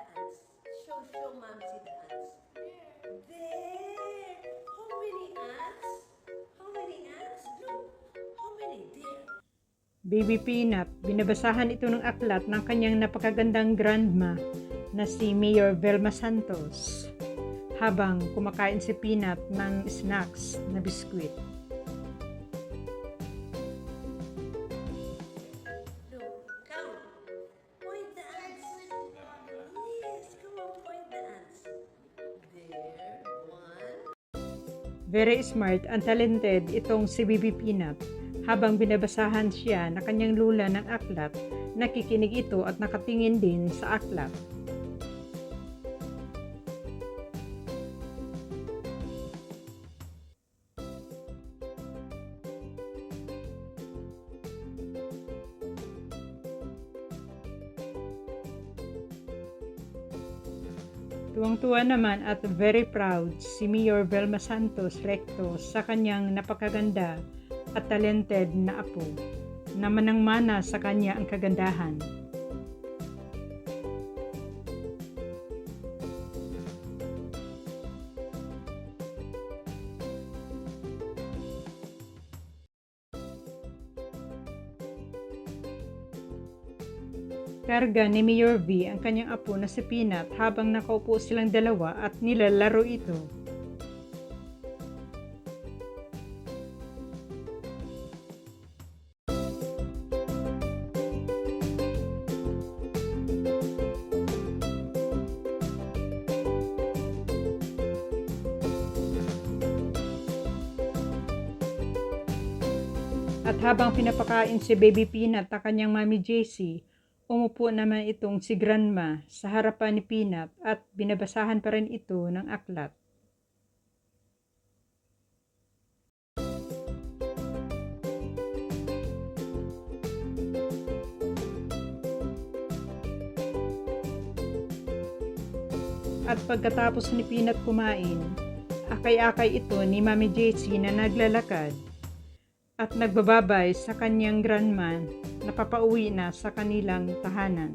ants. Show, show Mamsi the ants. There. How many ants? How many ants? Look. How many? There. Baby Peanut, binabasahan ito ng aklat ng kanyang napakagandang grandma na si Mayor Velma Santos habang kumakain si Peanut ng snacks na biskwit. Very smart and talented itong si Baby Peanut. Habang binabasahan siya na kanyang lula ng aklat, nakikinig ito at nakatingin din sa aklat. Tuwang-tuwa naman at very proud si Mayor Velma Santos Recto sa kanyang napakaganda at talented na apo na manang-mana sa kanya ang kagandahan. Karga ni Mayor V ang kanyang apo na si Peanut habang nakaupo silang dalawa at nilalaro ito. At habang pinapakain si Baby Peanut at kanyang Mami JC, umupo naman itong si Grandma sa harapan ni Peanut at binabasahan pa rin ito ng aklat. At pagkatapos ni Peanut kumain, akay-akay ito ni Mami JC na naglalakad at nagbababay sa kanyang grandma na papauwi na sa kanilang tahanan.